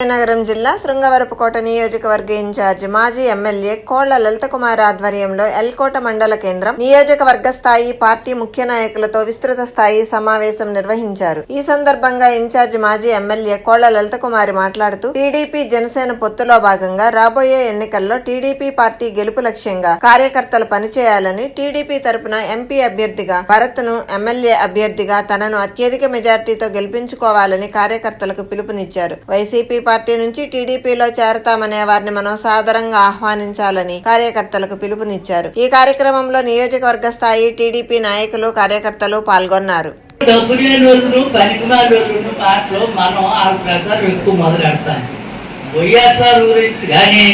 విజయనగరం జిల్లా శృంగవరపుకోట నియోజకవర్గ ఇన్ఛార్జ్ మాజీ ఎమ్మెల్యే కోళ్ళ లలితకుమార్ ఆధ్వర్యంలో ఎల్కోట మండల కేంద్రం నియోజకవర్గ స్థాయి పార్టీ ముఖ్య నాయకులతో విస్తృత స్థాయి సమావేశం నిర్వహించారు. ఈ సందర్భంగా ఇన్ఛార్జ్ మాజీ ఎమ్మెల్యే కోళ్ళ లలితకుమారి మాట్లాడుతూ టీడీపీ జనసేన పొత్తులో భాగంగా రాబోయే ఎన్నికల్లో టీడీపీ పార్టీ గెలుపు లక్ష్యంగా కార్యకర్తలు పనిచేయాలని టీడీపీ తరపున ఎంపీ అభ్యర్థిగా భరత్ను ఎమ్మెల్యే అభ్యర్థిగా తనను అత్యధిక మెజార్టీతో గెలిపించుకోవాలని కార్యకర్తలకు పిలుపునిచ్చారు. వైసీపీ పార్టీ నుంచి టీడీపీలో చేరతామనే వారిని మనం సాదరంగా ఆహ్వానించాలని కార్యకర్తలకు పిలుపునిచ్చారు. ఈ కార్యక్రమంలో నియోజకవర్గ స్థాయి టీడీపీ నాయకులు కార్యకర్తలు పాల్గొన్నారు. వైఎస్ఆర్ గురించి కానీ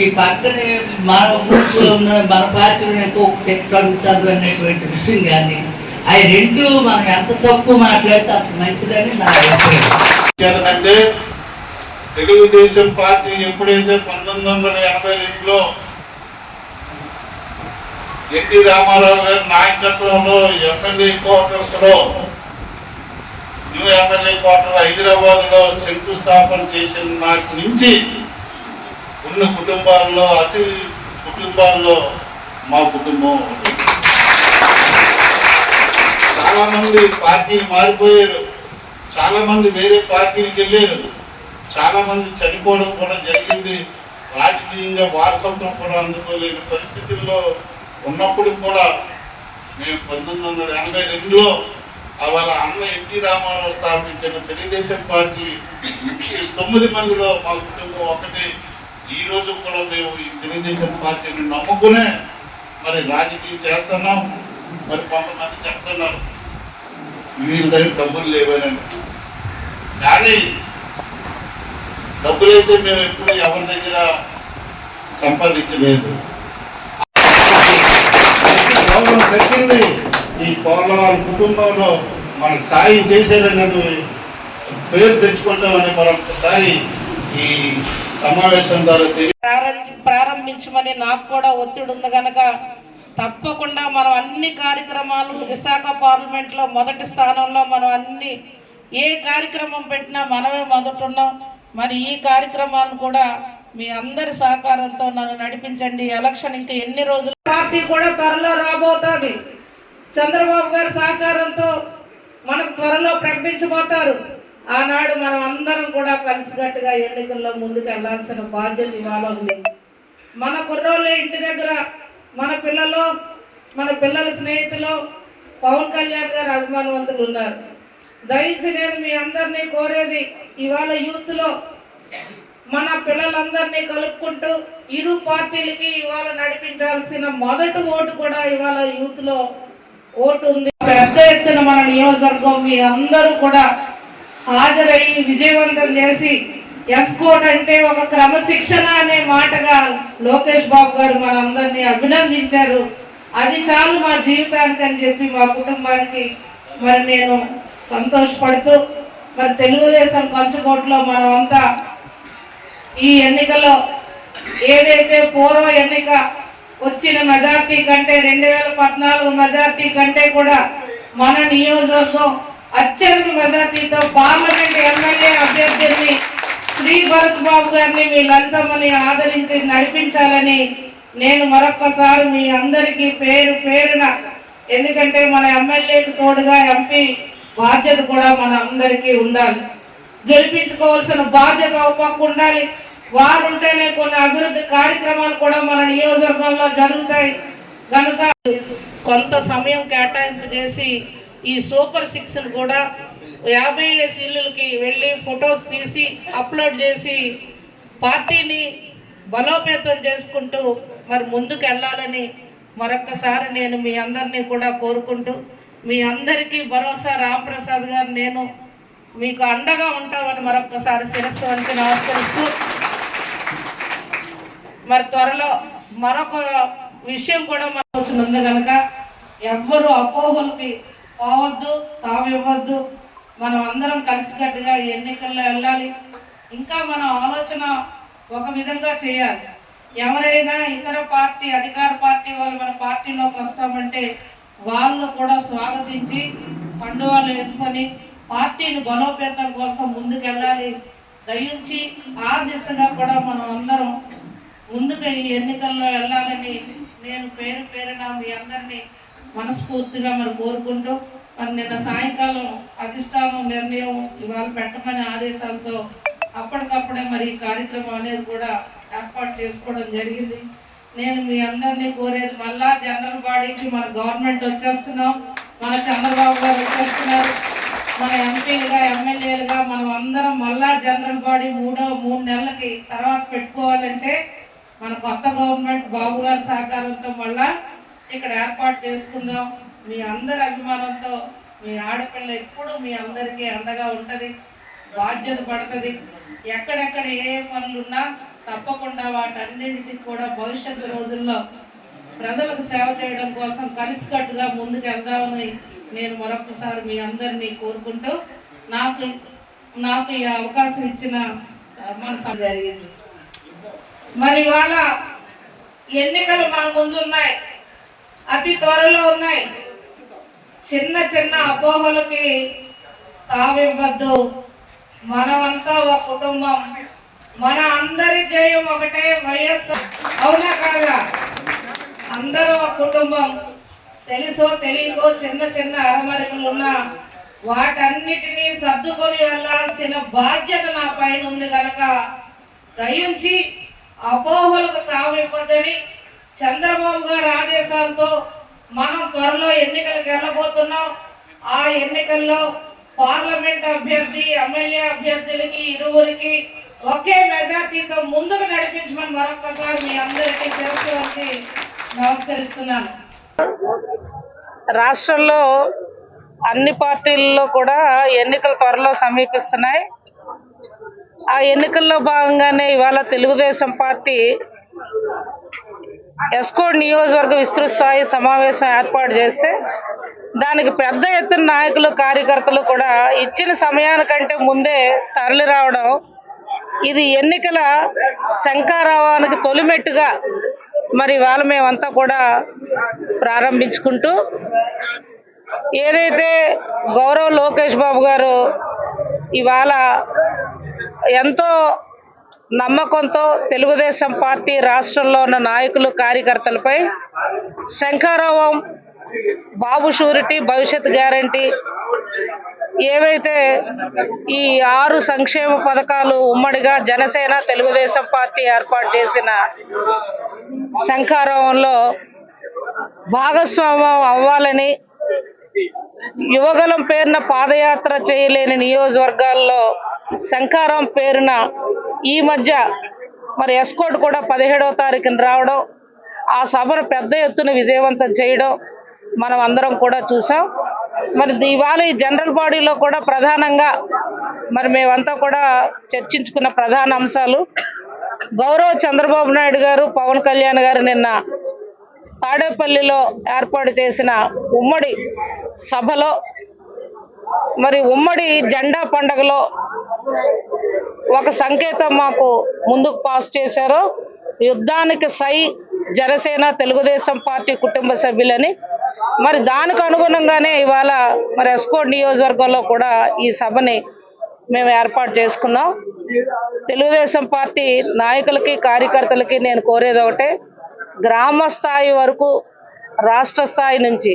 ఈ పక్కనే మన ఊరిలో ఉన్న మన పార్టీలో ఎక్కువ చెట్టు అడుగుతారు అనేటువంటి విషయం కానీ అవి రెండు మనం ఎంత తక్కువ మాట్లాడితే అంత మంచిదని నా అభిప్రాయం. తెలుగుదేశం పార్టీ ఎప్పుడైతే పంతొమ్మిది వందల ఎనభై రెండులో ఎన్టీ రామారావు గారి నాయకత్వంలో ఎమ్మెల్యే క్వార్టర్స్లో న్యూ ఎమ్మెల్యే క్వార్టర్ హైదరాబాద్లో శంకుస్థాపన చేసిన నాటి నుంచి ఉన్న కుటుంబాల్లో అతి కుటుంబాల్లో మా కుటుంబం చాలామంది చాలా మంది పార్టీలు మారిపోయారు. చాలా మంది వేరే పార్టీలకు వెళ్ళారు. చాలా మంది చనిపోవడం కూడా జరిగింది. రాజకీయంగా వారసత్వం కూడా అందుకోలేని పరిస్థితుల్లో ఉన్నప్పుడు కూడా మేము పంతొమ్మిది వందల ఎనభై రెండులో వాళ్ళ అన్న ఎన్టీ రామారావు స్థాపించిన తెలుగుదేశం పార్టీ ముఖ్య తొమ్మిది మందిలో మా కుటుంబం ఒకటి. ఈ రోజు కూడా మేము ఈ తెలుగుదేశం పార్టీని నమ్ముకునే మరి రాజకీయం చేస్తున్నాం. మరి కొంతమంది చెప్తున్నారు వీళ్ళ దగ్గర డబ్బులు లేవని కానీ డబ్బులైతే మేము ఎప్పుడు ఎవరి దగ్గర సంపాదించలేదు. గౌరవం ఈ కోళ్ళవారి కుటుంబంలో మనకు సాయం చేశారన్నది పేరు తెచ్చుకుంటామని మరొకసారి ఈ సమావేశం ద్వారా తెలియ ప్రారంభించమని నాకు కూడా ఒత్తిడి ఉంది కనుక తప్పకుండా మనం అన్ని కార్యక్రమాలు విశాఖ పార్లమెంట్లో మొదటి స్థానంలో మనం అన్ని ఏ కార్యక్రమం పెట్టినా మనమే మొదటున్నాం మరి ఈ కార్యక్రమాలను కూడా మీ అందరి సహకారంతో నన్ను నడిపించండి. ఎలక్షన్ ఇంకా ఎన్ని రోజులు? పార్టీ కూడా త్వరలో రాబోతుంది. చంద్రబాబు గారి సహకారంతో మనకు త్వరలో ప్రకటించబోతారు. ఆనాడు మనం అందరం కూడా కలిసికట్టుగా ఎన్నికల్లో ముందుకు వెళ్ళాల్సిన బాధ్యత ఇవాళ ఉంది. మన కుర్రోళ్ళే ఇంటి దగ్గర మన పిల్లలు మన పిల్లల స్నేహితులు పవన్ కళ్యాణ్ గారు అభిమానవంతులు ఉన్నారు. దయించి నేను మీ అందరినీ కోరేది ఇవాళ యూత్లో మన పిల్లలందరినీ కలుపుకుంటూ ఇరు పార్టీలకి ఇవాళ నడిపించాల్సిన మొదటి ఓటు కూడా ఇవాళ యూత్లో ఓటు ఉంది. పెద్ద ఎత్తున మన నియోజకవర్గం మీ అందరూ కూడా హాజరయ్యి విజయవంతం చేసి ఎస్కోట్ అంటే ఒక క్రమశిక్షణ అనే మాటగా లోకేష్ బాబు గారు మనందరినీ అభినందించారు. అది చాలు మా జీవితానికి అని చెప్పి మా కుటుంబానికి మరి నేను సంతోషపడుతూ మరి తెలుగుదేశం కంచుకోట్లో మనమంతా ఈ ఎన్నికలో ఏదైతే పూర్వ ఎన్నిక వచ్చిన మెజార్టీ కంటే రెండు వేల పద్నాలుగు మెజార్టీ కంటే కూడా మన నియోజకవర్గం అత్యధిక మెజార్టీతో పార్లమెంట్ ఎమ్మెల్యే అభ్యర్థిని శ్రీ భరత్ బాబు గారిని మీ ఆదరించి నడిపించాలని నేను మరొక్కసారి మీ అందరికీ పేరు పేరున ఎందుకంటే మన ఎమ్మెల్యేకి తోడుగా ఎంపీ బాధ్యత కూడా మన అందరికీ ఉండాలి. గెలిపించుకోవాల్సిన బాధ్యత మాకు ఉండాలి. వారు ఉంటేనే కొన్ని అభివృద్ధి కార్యక్రమాలు కూడా మన నియోజకవర్గంలో జరుగుతాయి. కనుక కొంత సమయం కేటాయింపు చేసి ఈ సూపర్ సిక్స్ని కూడా యాభై ఏసి ఇల్లులకి వెళ్ళి ఫొటోస్ తీసి అప్లోడ్ చేసి పార్టీని బలోపేతం చేసుకుంటూ మరి ముందుకు వెళ్ళాలని మరొక్కసారి నేను మీ అందరినీ కూడా కోరుకుంటూ మీ అందరికీ భరోసా. రాంప్రసాద్ గారు నేను మీకు అండగా ఉంటామని మరొక్కసారి శిరస్సు వంచి నమస్కరిస్తూ మరి త్వరలో మరొక విషయం కూడా మన ఉంది కనుక ఎవ్వరూ అపోహలకి పోవద్దు తావివ్వద్దు. మనం అందరం కలిసికట్టుగా ఈ ఎన్నికల్లో వెళ్ళాలి. ఇంకా మన ఆలోచన ఒక విధంగా చేయాలి. ఎవరైనా ఇతర పార్టీ అధికార పార్టీ వాళ్ళు మన పార్టీలోకి వస్తామంటే వాళ్ళు కూడా స్వాగతించి ఫండ్ వాళ్ళు వేసుకొని పార్టీని బలోపేతం కోసం ముందుకెళ్ళాలి. దయించి ఆ దిశగా కూడా మనం అందరం ముందుకు ఈ ఎన్నికల్లో వెళ్ళాలని నేను పేరు పేరున మీ అందరినీ మనస్ఫూర్తిగా మరి కోరుకుంటూ మరి నిన్న సాయంకాలం అధిష్టానం నిర్ణయం ఇవాళ పెట్టమని ఆదేశాలతో అప్పటికప్పుడే మరి ఈ కార్యక్రమం అనేది కూడా ఏర్పాటు చేసుకోవడం జరిగింది. నేను మీ అందరినీ కోరేది మళ్ళా జనరల్ బాడీకి మన గవర్నమెంట్ వచ్చేస్తున్నాం. మన చంద్రబాబు గారు వచ్చేస్తున్నారు. మన ఎంపీలుగా ఎమ్మెల్యేలుగా మనం అందరం మళ్ళా జనరల్ బాడీ మూడో మూడు నెలలకి తర్వాత పెట్టుకోవాలంటే మన కొత్త గవర్నమెంట్ బాబు గారి సహకారంతో మళ్ళా ఇక్కడ ఏర్పాటు చేసుకుందాం. మీ అందరి అభిమానంతో మీ ఆడపిల్ల ఎప్పుడు మీ అందరికీ అండగా ఉంటుంది బాధ్యత పడుతుంది. ఎక్కడెక్కడ ఏ ఏ పనులు ఉన్నా తప్పకుండా వాటన్నింటికి కూడా భవిష్యత్తు రోజుల్లో ప్రజలకు సేవ చేయడం కోసం కలిసికట్టుగా ముందుకు వెళ్దామని నేను మరొకసారి మీ అందరినీ కోరుకుంటూ నాకు నాకు ఈ అవకాశం ఇచ్చిన మనసు జరిగింది. మరి ఇవాళ ఎన్నికలు మన ముందు ఉన్నాయి. అతి త్వరలో ఉన్నాయి. చిన్న చిన్న అపోహలకి తావివ్వద్దు. మనమంతా ఒక కుటుంబం. మన అందరి జయం ఒకటే వైఎస్ అవునా కాదా? అందరూ ఆ కుటుంబం తెలుసో తెలియకో చిన్న చిన్న అరమరికలు ఉన్నా వాటన్నిటినీ సర్దుకొని వెళ్ళాల్సిన బాధ్యత నా పైన ఉంది కనుక దయించి అపోహలకు తావివ్వద్దని చంద్రబాబు గారి ఆదేశాలతో మనం త్వరలో ఎన్నికలకు వెళ్ళబోతున్నాం. ఆ ఎన్నికల్లో పార్లమెంట్ అభ్యర్థి ఎమ్మెల్యే అభ్యర్థులకి ఇరువురికి ఒకే మెజార్టీతో ముందుకు నడిపించమని మరొకసారి మీ అందరికీ శిరస్సు వచ్చి నమస్కరిస్తున్నాను. రాష్ట్రంలో అన్ని పార్టీల్లో కూడా ఎన్నికలు త్వరలో సమీపిస్తున్నాయి. ఆ ఎన్నికల్లో భాగంగానే ఇవాళ తెలుగుదేశం పార్టీ ఎస్కో నియోజకవర్గ విస్తృత స్థాయి సమావేశం ఏర్పాటు చేస్తే దానికి పెద్ద ఎత్తున నాయకులు కార్యకర్తలు కూడా ఇచ్చిన సమయానికంటే ముందే తరలి రావడం ఇది ఎన్నికల శంకారావానికి తొలిమెట్టుగా మరి ఇవాళ మేమంతా కూడా ప్రారంభించుకుంటూ ఏదైతే గౌరవ్ లోకేష్ బాబు గారు ఇవాళ ఎంతో నమ్మకంతో తెలుగుదేశం పార్టీ రాష్ట్రంలో ఉన్న నాయకులు కార్యకర్తలపై శంఖారావం బాబు షూరిటీ భవిష్యత్ గ్యారంటీ ఏవైతే ఈ ఆరు సంక్షేమ పథకాలు ఉమ్మడిగా జనసేన తెలుగుదేశం పార్టీ ఏర్పాటు చేసిన శంఖారావంలో భాగస్వామ్యం అవ్వాలని యువగలం పేరున పాదయాత్ర చేయలేని నియోజకవర్గాల్లో శంఖారం పేరున ఈ మధ్య మరి ఎస్కోట్ కూడా పదిహేడవ తారీఖున రావడం ఆ సభను పెద్ద ఎత్తున విజయవంతం చేయడం మనం అందరం కూడా చూసాం. మరి ఇవాళ ఈ జనరల్ బాడీలో కూడా ప్రధానంగా మరి మేమంతా కూడా చర్చించుకున్న ప్రధాన అంశాలు. గౌరవ చంద్రబాబు నాయుడు గారు పవన్ కళ్యాణ్ గారు నిన్న తాడేపల్లిలో ఏర్పాటు చేసిన ఉమ్మడి సభలో మరి ఉమ్మడి జెండా పండగలో ఒక సంకేతం మాకు ముందుకు పాస్ చేశారు. యుద్ధానికి సై జనసేన తెలుగుదేశం పార్టీ కుటుంబ సభ్యులని మరి దానికి అనుగుణంగానే ఇవాళ మరి ఎస్కోట్ నియోజకవర్గంలో కూడా ఈ సభని మేము ఏర్పాటు చేసుకున్నాం. తెలుగుదేశం పార్టీ నాయకులకి కార్యకర్తలకి నేను కోరేది ఒకటే గ్రామ స్థాయి వరకు రాష్ట్ర స్థాయి నుంచి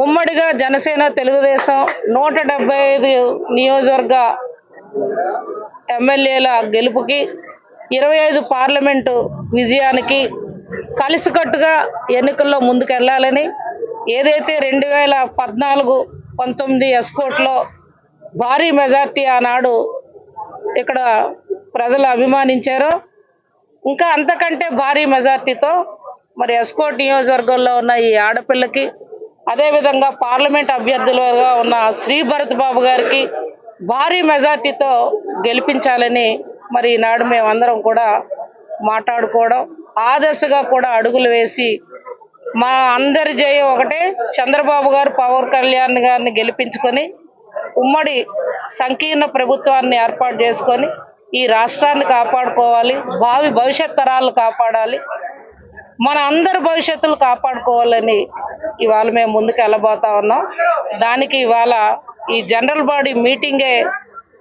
ఉమ్మడిగా జనసేన తెలుగుదేశం నూట డెబ్బై ఐదు నియోజకవర్గ ఎమ్మెల్యేల గెలుపుకి ఇరవై ఐదు పార్లమెంటు విజయానికి కలిసికట్టుగా ఎన్నికల్లో ముందుకెళ్ళాలని ఏదైతే రెండు వేల పద్నాలుగు పంతొమ్మిది ఎస్కోట్లో భారీ మెజార్టీ ఆనాడు ఇక్కడ ప్రజలు అభిమానించారో ఇంకా అంతకంటే భారీ మెజార్టీతో మరి ఎస్కోట్ నియోజకవర్గంలో ఉన్న ఈ ఆడపిల్లకి అదేవిధంగా పార్లమెంట్ అభ్యర్థులుగా ఉన్న శ్రీ భరత్ బాబు గారికి భారీ మెజార్టీతో గెలిపించాలని మరి ఈనాడు మేమందరం కూడా మాట్లాడుకోవడం ఆ దశగా కూడా అడుగులు వేసి మా అందరి జయం ఒకటే. చంద్రబాబు గారు పవన్ కళ్యాణ్ గారిని గెలిపించుకొని ఉమ్మడి సంకీర్ణ ప్రభుత్వాన్ని ఏర్పాటు చేసుకొని ఈ రాష్ట్రాన్ని కాపాడుకోవాలి. భావి భవిష్యత్ తరాలు కాపాడాలి. మన అందరి భవిష్యత్తులు కాపాడుకోవాలని ఇవాళ మేము ముందుకు వెళ్ళబోతా ఉన్నాం. దానికి ఇవాళ ఈ జనరల్ బాడీ మీటింగే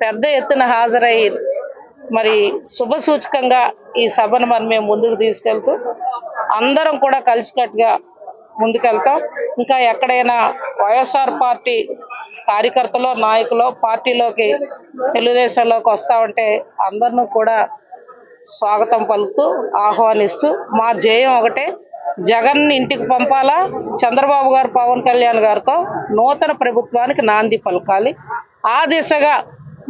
పెద్ద ఎత్తున హాజరై మరి శుభ సూచకంగా ఈ సభను మరి మేము ముందుకు తీసుకెళ్తూ అందరం కూడా కలిసికట్టుగా ముందుకెళ్తాం. ఇంకా ఎక్కడైనా వైఎస్ఆర్ పార్టీ కార్యకర్తలో నాయకులు పార్టీలోకి తెలుగుదేశంలోకి వస్తామంటే ఉంటే కూడా స్వాగతం పలుకుతూ ఆహ్వానిస్తూ మా జయం ఒకటే జగన్ ఇంటికి పంపాలా చంద్రబాబు గారు పవన్ కళ్యాణ్ గారితో నూతన ప్రభుత్వానికి నాంది పలకాలి. ఆ దిశగా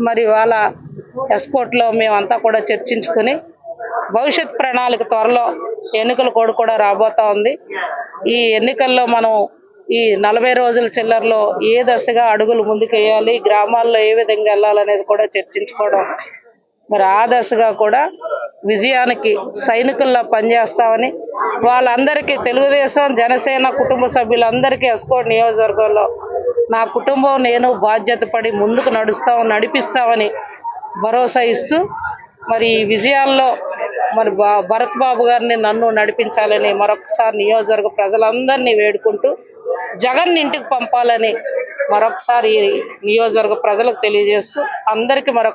మరి వాళ్ళ ఎస్కోట్లో మేమంతా కూడా చర్చించుకుని భవిష్యత్ ప్రణాళిక త్వరలో ఎన్నికల కోడ్ కూడా రాబోతా ఉంది. ఈ ఎన్నికల్లో మనం ఈ నలభై రోజుల చిల్లరలో ఏ దశగా అడుగులు ముందుకేయాలి గ్రామాల్లో ఏ విధంగా వెళ్ళాలనేది కూడా చర్చించుకోవడం. మరి ఆ దశగా కూడా విజయానికి సైనికుల్లో పనిచేస్తామని వాళ్ళందరికీ తెలుగుదేశం జనసేన కుటుంబ సభ్యులందరికీ ఎస్కోట్ నియోజకవర్గంలో నా కుటుంబం నేను బాధ్యత పడి ముందుకు నడుస్తాం నడిపిస్తామని భరోసా ఇస్తూ మరి ఈ విజయాల్లో మరి బా భరత్ బాబు గారిని నన్ను నడిపించాలని మరొకసారి నియోజకవర్గ ప్రజలందరినీ వేడుకుంటూ జగన్ ఇంటికి పంపాలని మరొకసారి నియోజకవర్గ ప్రజలకు తెలియజేస్తూ అందరికీ మరొక